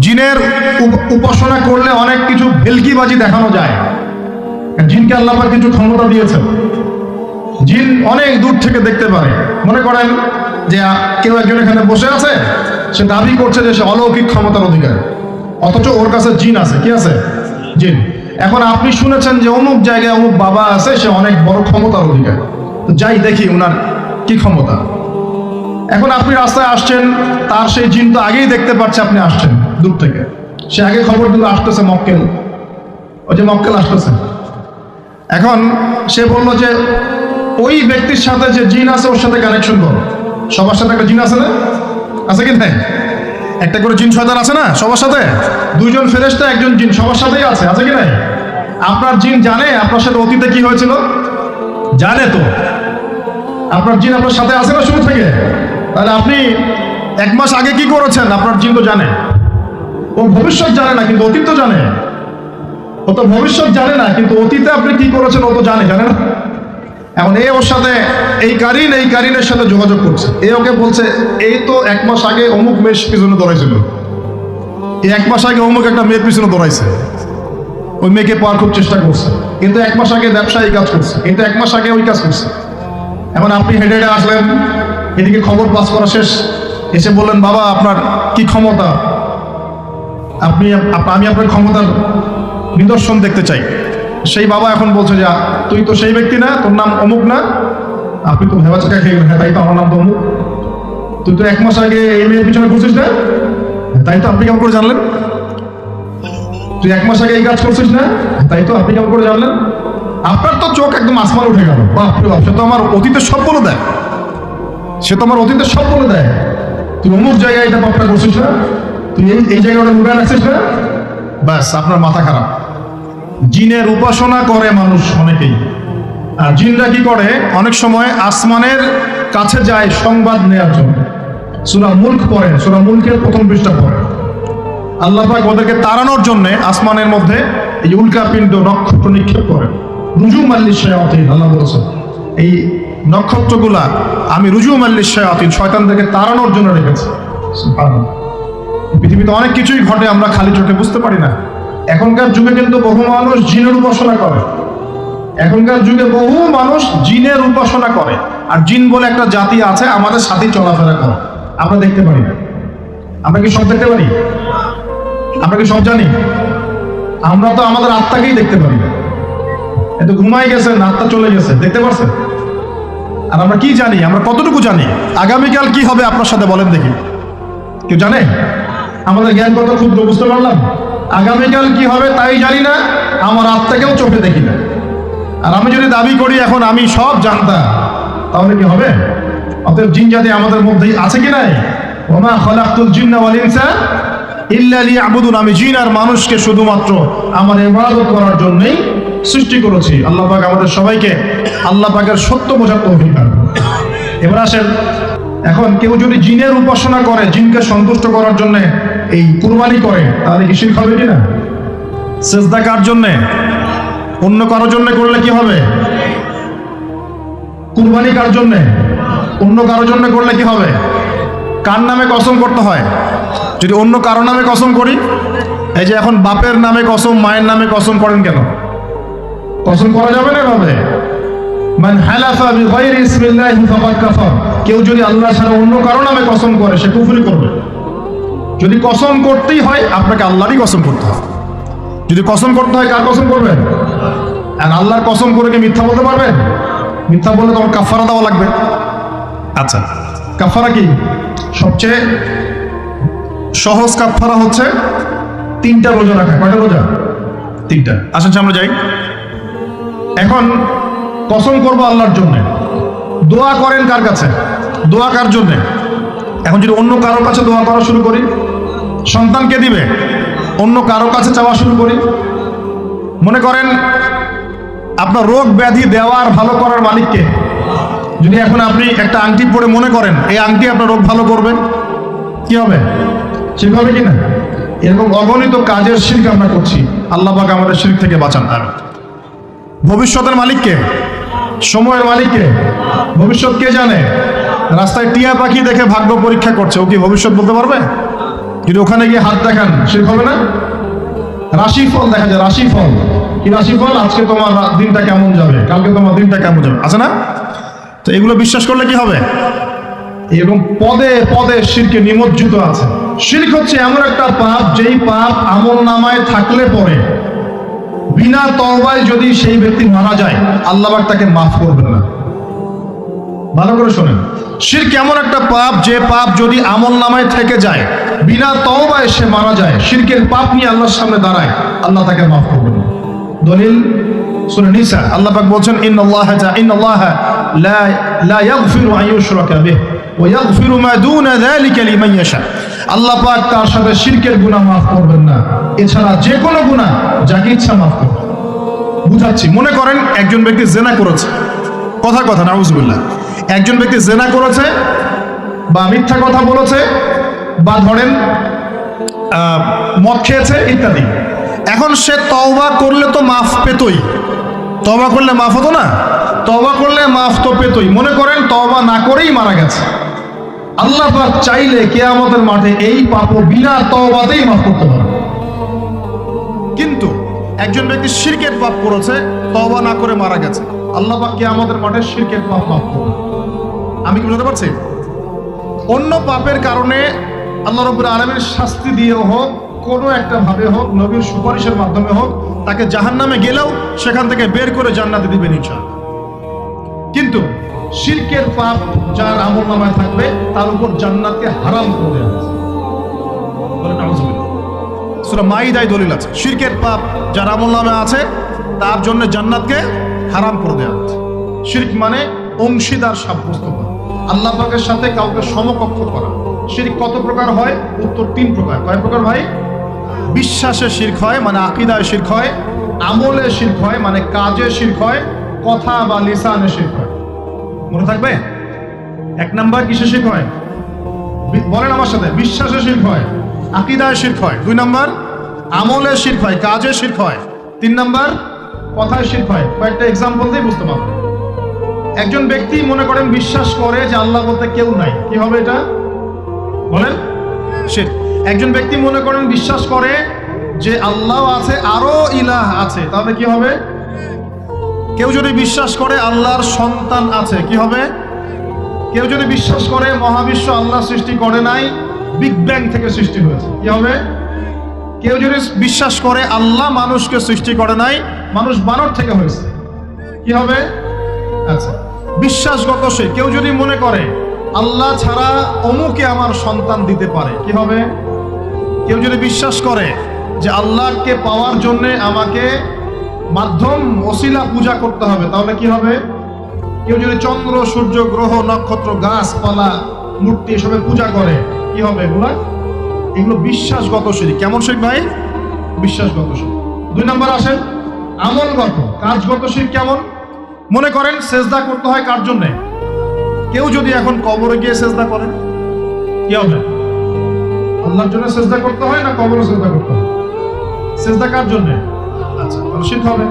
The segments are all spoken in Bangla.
জিনের উপ- উপাসনা করলে অনেক কিছু ভেলকিবাজি দেখানো যায়। জিনকে আল্লাহ পাক কিছু ক্ষমতা দিয়েছেন। জিন অনেক দূর থেকে দেখতে পারে। মনে করেন যে কেউ একজন এখানে বসে আছে, সে দাবি করছে যে সে অলৌকিক ক্ষমতার অধিকার। অথচ ওর কাছে জিন আছে। কি আছে? জিন। এখন আপনি শুনেছেন যে অমুক জায়গায় অমুক বাবা আছে, সে অনেক বড় ক্ষমতার অধিকার। তো যাই দেখি ওনার কি ক্ষমতা। এখন আপনি রাস্তায় আসছেন, তার সেই জিন তো আগেই দেখতে পাচ্ছে আপনি আসছেন। দূর থেকে। সে আগে খবর দিল, আসতেছে মক্কেল। ওই যে মক্কেল আসতেছে। এখন সে বলল যে, ওই ব্যক্তির সাথে যে জিন আছে, ওর সাথে কানেকশন করো। সবার সাথে একটা জিন আছে না? আছে কি নাই? একটা করে জিন শয়তান আছে না, সবার সাথে? দুইজন ফেরেস্তা একজন জিন, সবার সাথেই আছে আছে কি নাই? আপনার জিন জানে আপনার সাথে অতীতে কি হয়েছিল? জানে তো। আপনার জিন আপনার সাথে আছে না শুরু থেকে? তাহলে আপনি এক মাস আগে কি করেছেন? আপনার জিন তো জানে। ও ভবিষ্যৎ জানে না, কিন্তু অতীত তো জানে। ও তো ভবিষ্যৎ জানে না, কিন্তু অতীতে আপনি কি করেছেন ও তো জানে জানে না। এখন এ ওর সাথে, এই কারিন, এই কারিনের সাথে যোগাযোগ করছে। এ ওকে বলছে, এই তো এক মাস আগে অমুক মেয়ের পিছনে দৌড়াইছিল। এই এক মাস আগে অমুক একটা মেয়ের পিছনে দৌড়াইছে। ওই মেয়েকে পাওয়ার খুব চেষ্টা করছে। কিন্তু এক মাস আগে ব্যবসায়ী কাজ করছে। কিন্তু এক মাস আগে ওই কাজ করছে। এখন আপনি হেঁটে হেঁটে আসলেন, এদিকে খবর পাস করা শেষ। এসে বললেন, বাবা, আপনার কি ক্ষমতা? আপনি, আপ- আমি আপনার ক্ষমতার নিদর্শন দেখতে চাই। সেই বাবা এখন বলছে যে, তুই তো সেই ব্যক্তি না, তোর নাম অমুক না। আপনি তো ভেবা চাকা খেয়ে হ্যাঁ তাই তো আমার নাম তো অমুক। তুই তো এক মাস আগে এই মেয়ের পিছনে ঘুরছিস না? তাই তো আপনি কেমন করে জানলেন? তুই এক মাস আগে এই কাজ করছিস না? তাই তো আপনি কেমন করে জানলেন? আপনার তো চোখ একদম আসমান উঠে গেল। বাপরে বাপ, সে তো আমার অতীতের সব বলে দেয়। সে তো আমার অতীতের সব বলে দেয়। তুই অমুক জায়গায় এটা পাপটা করছিস না? তুই এই জায়গাটা লুকায় রাখছিস ব্যাস আপনার মাথা খারাপ। জিনের উপাসনা করে মানুষ অনেকেই। আর জিনরা কি করে? অনেক সময় আসমানের কাছে যায় সংবাদ নেওয়ার জন্য। সুরা মুল্ক পড়ে, সুরা মুল্কের প্রথম পৃষ্ঠা পড়ে। আল্লাহ পাক ওদেরকে তাড়ানোর জন্য আসমানের মধ্যে এই উল্কাপিণ্ড নক্ষত্র নিক্ষেপ করে। রুজু মাল্লিস শায়াতিন, আল্লাহ বলেছেন। এই নক্ষত্রগুলা আমি রুজু মাল্লিস শায়াতিন, শয়তানদেরকে তাড়ানোর জন্য রেখেছি। পৃথিবীতে অনেক কিছুই ঘটে, আমরা খালি চোখে বুঝতে পারি না। এখনকার যুগে কিন্তু বহু মানুষ জিনের উপাসনা করে। এখনকার যুগে বহু মানুষ জিনের উপাসনা করে। আর জিন বলে একটা জাতি আছে, আমাদের সাথে চলাফেরা করে। আমরা দেখতে পারি না। আমরা কি সব দেখতে পারি? আমরা কি সব জানি? আমরা তো আমাদের আত্মাকেই দেখতে পারি না। এত ঘুমাই গেছেন আত্মা চলে গেছে, দেখতে পারছেন? আর আমরা কি জানি? আমরা কতটুকু জানি? আগামীকাল কি হবে আপনার সাথে বলেন দেখি। কেউ জানে? আমাদের জ্ঞান কত ক্ষুদ্র বুঝতে পারলাম। আগামীকাল কি হবে তাই জানি না, আমার আত্মাকেও চোখে দেখি না। আর আমি যদি দাবি করি এখন আমি সব জানতাম, তাহলে কি হবে? অতএব জিন জাতি আমাদের মধ্যে আছে কি নাই? ওমা খলাকুল জিন্না ওয়াল ইনসা ইল্লা লিয়াবুদুন। আমি জিন আর মানুষকে শুধুমাত্র আমার ইবাদত করার জন্যই সৃষ্টি করেছি। আল্লাহ পাক আমাদের সবাইকে আল্লাহ পাকের সত্য বোঝার তৌফিক দান। এবার আসেন, এখন কেউ যদি জিনের উপাসনা করে, জিনকে সন্তুষ্ট করার জন্য এই কুরবানি করে তাহলে কি শিরক হবে কিনা? সেজদা কার জন্যে? অন্য কারোর জন্য করলে কি হবে? কুরবানি কার জন্যে? অন্য কারোর জন্য করলে কি হবে? কার নামে কসম করতে হয়? যদি অন্য কারও নামে কসম করি এই যে এখন বাপের নামে কসম মায়ের নামে কসম করেন কেন? কসম করা যাবে না এভাবে? মান হালাফা বিগাইরি ইসমিল্লাহি ফাকাদ কাফার। কেউ যদি আল্লাহ ছাড়া অন্য কারও নামে কসম করে সে কুফরি করবে। যদি কসম করতেই হয় আপনাকে আল্লাহরই কসম করতে হবে। যদি কসম করতে হয় কার কসম করবেন? আর আল্লাহর কসম করে কি মিথ্যা বলতে পারবেন? মিথ্যা বললে তোমার কাফারা দেওয়া লাগবে। আচ্ছা। কাফারা কি? সবচেয়ে সহজ কাফারা হচ্ছে তিনটা রোজা রাখা। কয়টা রোজা? তিনটা। আসেন আমরা যাই। এখন কসম করব আল্লাহর জন্য। দোয়া করেন কার কাছে? দোয়া কার জন্য? এখন যদি অন্য কারোর কাছে দোয়া করা শুরু করি সন্তানকে দিবে। অন্য কারোর কাছে চাওয়া শুরু করি। মনে করেন, আপনার রোগ ব্যাধি দেওয়ার ভালো করার মালিককে। যদি এখন আপনি একটা আংটি পরে মনে করেন, এই আংটি আপনার রোগ ভালো করবে, কি হবে? ঠিক কি না এরকম অগণিত কাজের শিল্প আমরা করছি। আল্লাহ পাক আমাদের শিল্প থেকে বাঁচান। আর ভবিষ্যতের মালিককে, সময়ের মালিককে, ভবিষ্যৎ কে জানে? রাস্তায় টিয়া পাখি দেখে ভাগ্য পরীক্ষা করছে। ও কি ভবিষ্যৎ বলতে পারবে? যদি ওখানে গিয়ে হাত দেখান শিরক হবে না? রাশিফল দেখা যায় রাশিফল কি রাশিফল আজকে তোমার দিনটা কেমন যাবে? কালকে তোমার দিনটা কেমন যাবে? আছে না? তো এগুলো বিশ্বাস করলে কি হবে? এরকম পদে পদে শিরকে নিমজ্জিত আছে। শিরক হচ্ছে এমন একটা পাপ, যেই পাপ আমল নামায় থাকলে পরে বিনা তওবায় যদি সেই ব্যক্তি মারা যায়, আল্লাহ তাকে মাফ করবেন না। ভালো করে শোনেন। শির কেমন একটা পাপ, যে পাপ যদি আমল নামায় থেকে যায়, বিনা তওবায় সে মারা যায়, শিরকের পাপ নিয়ে আল্লাহর সামনে দাঁড়ায়, আল্লাহ তাকে মাফ করবেন। দলিল সূরা নিসা, আল্লাহ পাক বলছেন, ইন্নাল্লাহ তা, ইন্নাল্লাহ লা লা ইয়াগফিরু আন ইউশরাকা বিহি ওয়া ইয়াগফিরু মা দুনা যালিকা লিমান ইয়াশা। আল্লাহ পাক তার সাথে শিরকের গুনাহ মাফ করবেন না। এছাড়া যে কোনো গুনাহ যাকে ইচ্ছা মাফ করবেন। বুঝাচ্ছি, মনে করেন একজন ব্যক্তি জেনা করেছে। কথা কথা, নাউজুবিল্লাহ। একজন ব্যক্তি জেনা করেছে বা মিথ্যা কথা বলেছে বা ধরেন মদ খেয়েছে ইত্যাদি। এখন সে তওবা করলে তো মাফ পেতই। তওবা করলে মাফ হতো না? তওবা করলে মাফ তো পেতই। মনে করেন তওবা না করেই মারা গেছে। আল্লাহ পাক চাইলে কেয়ামতের মাঠে এই পাপ বিনা তওবাতেই মাফ করতে পারে। কিন্তু একজন ব্যক্তি শিরকের পাপ করেছে, তওবা না করে মারা গেছে। আল্লাহ পাক কিয়ামতের মাঠে শিরকের পাপ মাফ করবে আমি কি বুঝতে পারছি? অন্য পাপের কারণে আল্লাহ রব্বুল আলমের শাস্তি দিয়েও হোক, কোনো একটা ভাবে হোক, নবীর সুপারিশের মাধ্যমে হোক, তাকে জাহান্নামে গেলেও সেখান থেকে বের করে জান্নাতে দিবেন ইনশাআল্লাহ। কিন্তু শিরকের পাপ যার আমল নামায় থাকবে, তার উপর জান্নাতকে হারাম করে। সূরা মাইদায় দলিল আছে। শিরকের পাপ যার আমল নামে আছে, তার জন্য জান্নাতকে হারাম করে দেওয়া হচ্ছে। শিরক মানে অংশীদার সাব্যস্ত করা। আল্লাহ পাকের সাথে কাউকে সমকক্ষ করা। শিরক কত প্রকার হয়? উত্তর তিন প্রকার। কয় প্রকার ভাই? বিশ্বাসে শিরক হয় মানে আকিদায় শিরক হয়। আমলে শিরক হয় মানে কাজে শিরক হয়। কথা বা লিসানে শিরক হয়। মনে থাকবে? এক নাম্বার কিসে শিরক হয়? বলেন আমার সাথে। বিশ্বাসে শিরক হয়, আকিদায় শিরক হয়। দুই নাম্বার, আমলে শিরক হয়, কাজে শিরক হয়। তিন নাম্বার কথায় শিরক হয় কয়েকটা এক্সাম্পল দিয়ে বুঝতে পারব। একজন ব্যক্তি মনে করেন, বিশ্বাস করে যে আল্লাহ বলতে কেউ নাই। কি হবে এটা? বলেন। একজন ব্যক্তি মনে করেন, বিশ্বাস করে যে আল্লাহ আছে, আরও ইলাহ আছে। তাহলে কি হবে? কেউ যদি বিশ্বাস করে আল্লাহর সন্তান আছে, কি হবে? কেউ যদি বিশ্বাস করে মহাবিশ্ব আল্লাহ সৃষ্টি করে নাই বিগ ব্যাং থেকে সৃষ্টি হয়েছে। কি হবে? কেউ যদি বিশ্বাস করে আল্লাহ মানুষকে সৃষ্টি করে নাই, মানুষ বানর থেকে হয়েছে। কি হবে? আচ্ছা বিশ্বাসগত সে। কেউ যদি মনে করে, আল্লাহ ছাড়া অমুকে আমার সন্তান দিতে পারে, কি হবে? কেউ যদি বিশ্বাস করে যে আল্লাহকে পাওয়ার জন্যে আমাকে মাধ্যম অশিলা পূজা করতে হবে, তাহলে কি হবে? কেউ যদি চন্দ্র, সূর্য, গ্রহ, নক্ষত্র, গাছপালা, মূর্তি এসবের পূজা করে, কি হবে? এগুলো এগুলো বিশ্বাসগত শিরিক কেমন শিরিক ভাই? বিশ্বাসগত শিরিক দুই নম্বর আসেন আমলগত। কাজগত শিরিক কেমন? মনে করেন সেজদা করতে হয় কার জন্যে? কেউ যদি এখন কবরে গিয়ে সেজদা করে কি হবে? আল্লাহর জন্য সেজদা করতে হয় না কবরে সেজদা করতে হয়? সেজদা কার জন্য? আচ্ছা শিরক হবে।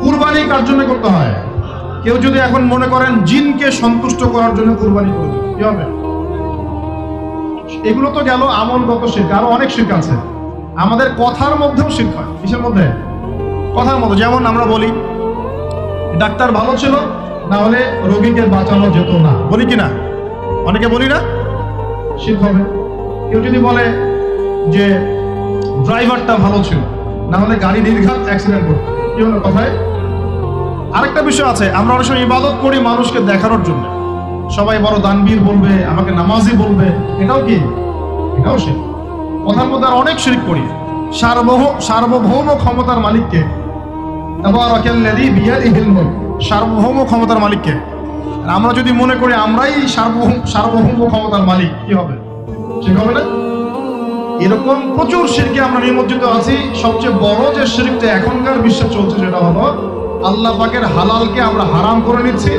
কুরবানি কার জন্য করতে হয়? কেউ যদি এখন মনে করেন জিনকে সন্তুষ্ট করার জন্য কুরবানি করে দেবে, কি হবে? এগুলো তো গেল আমলগত শিল্প আরও অনেক শিল্প আছে। আমাদের কথার মধ্যেও হয়। কিসের মধ্যে? কথার মধ্যে। যেমন আমরা বলি, ডাক্তার ভালো ছিল না হলে রোগীকে বাঁচানো যেত না। বলি কি না? অনেকে বলি না শিল্প হবে। কেউ যদি বলে যে, ড্রাইভারটা ভালো ছিল না হলে গাড়ি নির্ঘাত অ্যাক্সিডেন্ট করতো। কি হলো কথায়? আরেকটা বিষয় আছে, আমরা অনেক সময় ইবাদত করি মানুষকে দেখানোর জন্য। সবাই বড় দানবীর বলবে, আমাকে নামাজি বলবে। এটাও কি? এটাও সে কথার মধ্যে অনেক শিরিক করি সার্বভৌম সার্বভৌম ক্ষমতার মালিককে। সার্বভৌম ক্ষমতার মালিককে। আমরা যদি মনে করি আমরাই সার্বভৌম সার্বভৌম ক্ষমতার মালিক, কি হবে? ঠিক হবে না? এরকম প্রচুর শিরকে আমরা নিমজ্জিত আছি। সবচেয়ে বড় যে শিরকটা এখনকার বিশ্বে চলছে সেটা হলো, আল্লাহ পাকের হালালকে আমরা হারাম করে নিচ্ছি।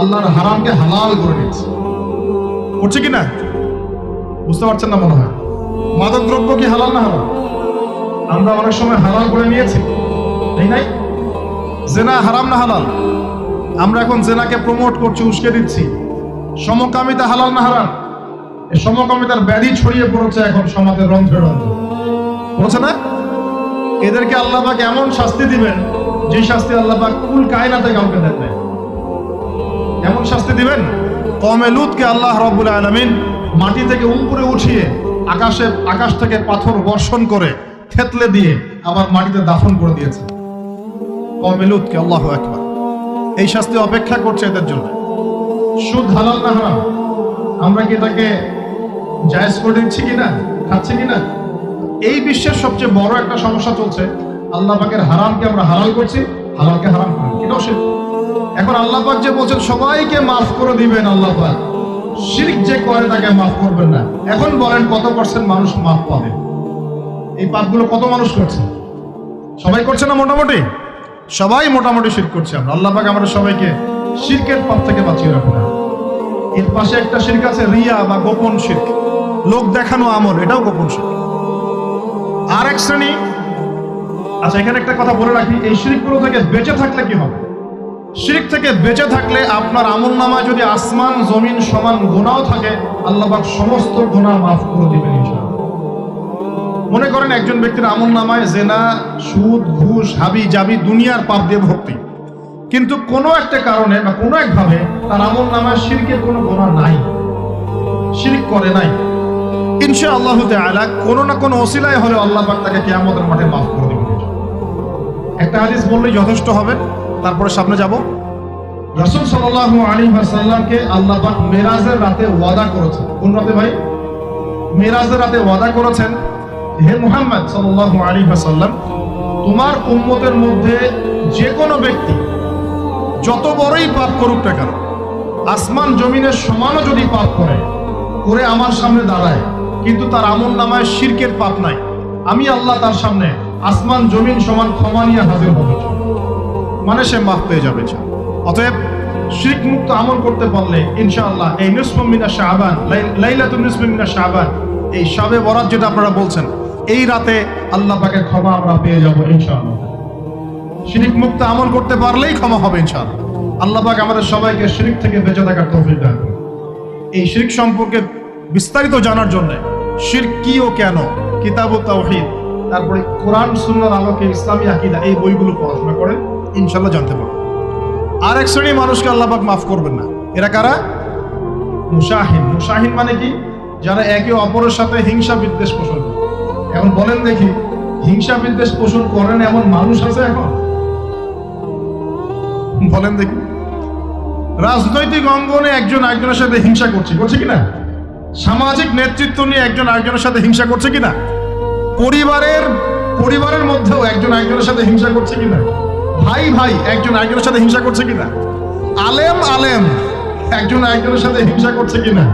আল্লাহর হারামকে হালাল করে নিচ্ছি করছে কি না? বুঝতে পারছেন না মনে হয়? মাদক দ্রব্য কি হালাল না হারাম? আমরা অনেক সময় হালাল করে নিয়েছি, তাই নাই? জেনা হারাম না হালাল? আমরা এখন জেনাকে প্রমোট করছি, উস্কে দিচ্ছি। সমকামিতা হালাল না হারাম? এই সমকামিতার ব্যাধি ছড়িয়ে পড়েছে এখন সমাজের রন্ধ্রে রন্ধ্রে। বলছে না? এদেরকে আল্লাহ আল্লাহবাক এমন শাস্তি দিবেন, যে শাস্তি আল্লাহবাক কুল কায়নাতে কাউকে দেন। এমন শাস্তি দিবেন? কমে লুতকে আল্লাহ রব্বুল আলমিন মাটি থেকে উপরে উঠিয়ে আকাশে, আকাশ থেকে পাথর বর্ষণ করে থেতলে দিয়ে আবার মাটিতে দাফন করে দিয়েছে কমে লুতকে আল্লাহ একবার এই শাস্তি অপেক্ষা করছে এদের জন্য। সুদ হালাল না হারাম? আমরা কি এটাকে জায়েজ করে দিচ্ছি কিনা? খাচ্ছি কিনা? এই বিশ্বের সবচেয়ে বড় একটা সমস্যা চলছে। আল্লাহ পাকের হারামকে আমরা হালাল করছি, হালালকে হারাম করি এটাও সে এখন আল্লাহ পাক যে বলছেন, সবাইকে মাফ করে দিবেন আল্লাহ পাক। শিরক যে করে তাকে মাফ করবেন না। এখন বলেন কত পার্সেন্ট মানুষ মাফ পাবে? এই পাপগুলো কত মানুষ করছে? সবাই করছে না মোটামুটি? সবাই মোটামুটি শির করছে আমরা। আল্লাহ পাক আমরা সবাইকে শিরকের পাপ থেকে বাঁচিয়ে রাখুন। এর পাশে একটা শিরক আছে, রিয়া বা গোপন শিরক। লোক দেখানো আমল, এটাও গোপন শিরক। আর এক শ্রেণি আচ্ছা এখানে একটা কথা বলে রাখি, এই শিরিকগুলো থেকে বেঁচে থাকলে কি হবে? শিরিক থেকে বেঁচে থাকলে আপনার আমল নামায় যদি আসমান, জমিন সমান গুণাও থাকে আল্লাহবাক সমস্ত গুণা মাফ করে দিবেন মনে করেন একজন ব্যক্তির আমল নামায় জেনা, সুদ, ঘুষ, হাবি, জাবি দুনিয়ার পাপ দিয়ে ভর্তি। কিন্তু কোনো একটা কারণে বা কোনো একভাবে তার আমল নামায় শিরকের কোনো গোনা নাই। শিরিক করে নাই। ইনশা আল্লাহ তাআলা কোনো না কোনো ওসিলায় হলে আল্লাহ তাকে কিয়ামতের মাঠে মাফ করে দিবেন একটা হাদিস বললেই যথেষ্ট হবে। তারপরে সামনে যাব। রাসূল সাল্লাল্লাহু আলাইহি ওয়াসাল্লামকে আল্লাহ মেরাজের রাতে ওয়াদা করেছেন। কোন রাতে ভাই? মেরাজের রাতে ওয়াদা করেছেন, হে মুহাম্মদ সাল্লাল্লাহু আলাইহি ওয়াসাল্লাম, তোমার উম্মতের মধ্যে যে কোনো ব্যক্তি, যত বড়ই পাপ করুক না কেন, আসমান জমিনের সমানও যদি পাপ করে করে আমার সামনে দাঁড়ায়, কিন্তু তার আমল নামায় শিরকের পাপ নাই। আমি আল্লাহ তার সামনে আসমান জমিন সমান ক্ষমা নিয়ে হাজির হবে। মানে সে মাফ পেয়ে যাবে অতএব শিরক মুক্ত আমল করতে পারলে, ইনশাআল্লাহ, এই নিসমিনা শাহবান লাইলাতুল নিসমিনা শাহবান এই শাবে বরাত যেটা আপনারা বলছেন, এই রাতে আল্লাহ পাকে ক্ষমা আমরা পেয়ে যাব, ইনশাআল্লাহ। শিরিক মুক্ত আমল করতে পারলেই ক্ষমা হবে, ইনশাআল্লাহ। আল্লাহ পাক আমাদের সবাইকে শিরিক থেকে বেঁচে থাকার তৌফিক দান এই শিরিক সম্পর্কে বিস্তারিত জানার জন্য, শিরক কি ও কেন কিতাব ও তাওহীদ, তারপরে কোরআন সুন্নাহর আলোকে ইসলামী আকীদা, এই বইগুলো পড়াশোনা করেন। ইনশাআল্লাহ জানতে পারবেন আর এক শ্রেণির মানুষকে আল্লাহবাক মাফ করবেন না। এরা কারা? মুশাহিন মুশাহিন মানে কি? যারা একে অপরের সাথে হিংসা বিদ্বেষ পোষণ করে। এখন বলেন দেখি, হিংসা বিদ্বেষ পোষণ করেন এমন মানুষ আছে এখন? বলেন দেখি। রাজনৈতিক অঙ্গনে একজন একজনের সাথে হিংসা করছে করছে কিনা? সামাজিক নেতৃত্ব নিয়ে একজন আরেকজনের সাথে হিংসা করছে কিনা? পরিবারের পরিবারের মধ্যেও একজন একজনের সাথে হিংসা করছে কিনা? ভাই ভাই, একজন একজনের সাথে হিংসা করছে কিনা? আলেম আলেম, একজন একজনের সাথে হিংসা করছে কিনা?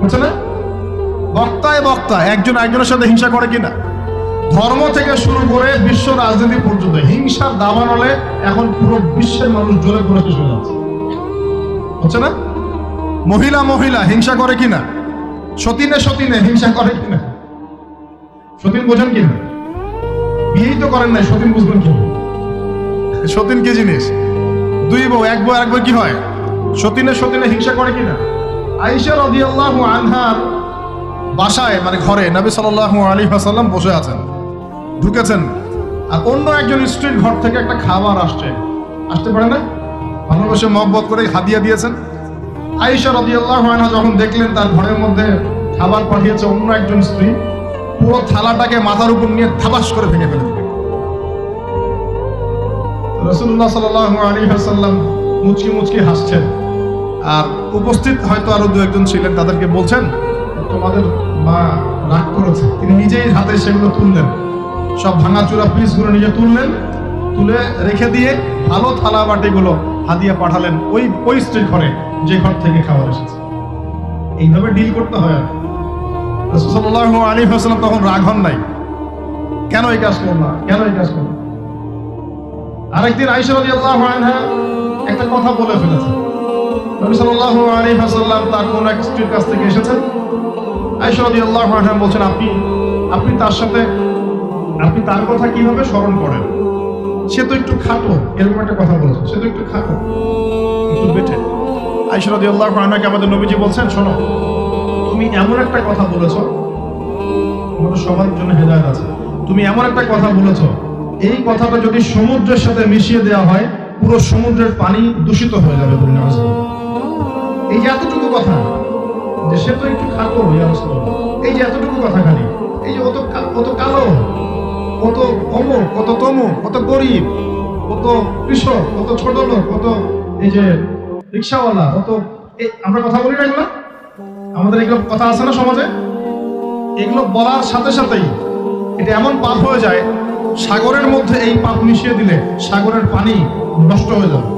করছে না? বক্তায় বক্তা, একজন একজনের সাথে হিংসা করে কিনা? ধর্ম থেকে শুরু করে বিশ্ব রাজনীতি পর্যন্ত, হিংসার দাবানলে এখন পুরো বিশ্বের মানুষ জোরে শেষ হয়ে যাচ্ছে। হচ্ছে না? মহিলা মহিলা, হিংসা করে কিনা? সতীনে সতীনে হিংসা করে কিনা? সতীন বোঝেন কিনা? বিয়েই তো করেন নাই, সতীন বুঝবেন কি সতীন কি জিনিস? দুই বউ, এক বউ এক বউ কি হয়? সতীনে সতীনে হিংসা করে কিনা? আইসা রাদিয়াল্লাহু আনহার বাসায় মানে ঘরে, নবী সাল্লাল্লাহু আলাইহি ওয়াসাল্লাম বসে আছেন। ঢুকেছেন। আর অন্য একজন স্ত্রীর ঘর থেকে একটা খাবার আসছে। আসতে পারে না? ভালোবাসে মহব্বত করে হাদিয়া দিয়েছেন। আয়েশা রাদিয়াল্লাহু আনহা যখন দেখলেন তার ঘরের মধ্যে খাবার পাঠিয়েছে অন্য একজন স্ত্রী, পুরো থালাটাকে মাথার উপর নিয়ে থাবাস করে ভেঙে ফেলে দিলেন রসুল্লাহ সাল্লাল্লাহু আলী ওয়াসাল্লাম মুচকি মুচকি হাসছেন। আর উপস্থিত হয়তো আরও দু একজন ছিলেন, তাদেরকে বলছেন, তোমাদের মা রাগ করেছে। তিনি নিজেই হাতে সেগুলো তুললেন। সব ভাঙাচুরা পিসগুলো নিজে তুললেন, তুলে রেখে দিয়ে ভালো থালা বাটিগুলো হাদিয়া পাঠালেন ওই ওই স্ত্রীর ঘরে, যে ঘর থেকে খাবার এসেছে। এইভাবে ডিল করতে হয় রসুল্লাহ আলী হাসলাম তখন রাগ হন নাই। কেন এই কাজ করল না? কেন এই কাজ করল আরেকদিন আইসা একটা কথা বলে ফেলেছে। তার স্ত্রীর কাছ থেকে বলছেন, আপনি আপনি তার সাথে, আপনি তার কথা কীভাবে স্মরণ করেন? সে তো একটু এরকম একটা কথা সে তো একটু আমাদের নবীজি বলছেন, শোনো, তুমি এমন একটা কথা বলেছ আমাদের সবার জন্য হেদায়ত আছে। তুমি এমন একটা কথা বলেছ এই কথাটা যদি সমুদ্রের সাথে মিশিয়ে দেওয়া হয়, পুরো সমুদ্রের পানি দূষিত হয়ে যাবে এই যে এতটুকু কথা, যে সে তো একটু খাটো। এই যে এতটুকু কথা খালি, এই যে অত কত কালো কত অমুক কত তমুক কত গরিব কত কৃষক কত ছোট লোক কত এই যে রিক্সাওয়ালা কত এই, আমরা কথা বলি না এগুলো? আমাদের এগুলো কথা আছে না সমাজে? এগুলো বলার সাথে সাথেই এটা এমন পাপ হয়ে যায় সাগরের মধ্যে এই পাপ মিশিয়ে দিলে সাগরের পানি নষ্ট হয়ে যাবে।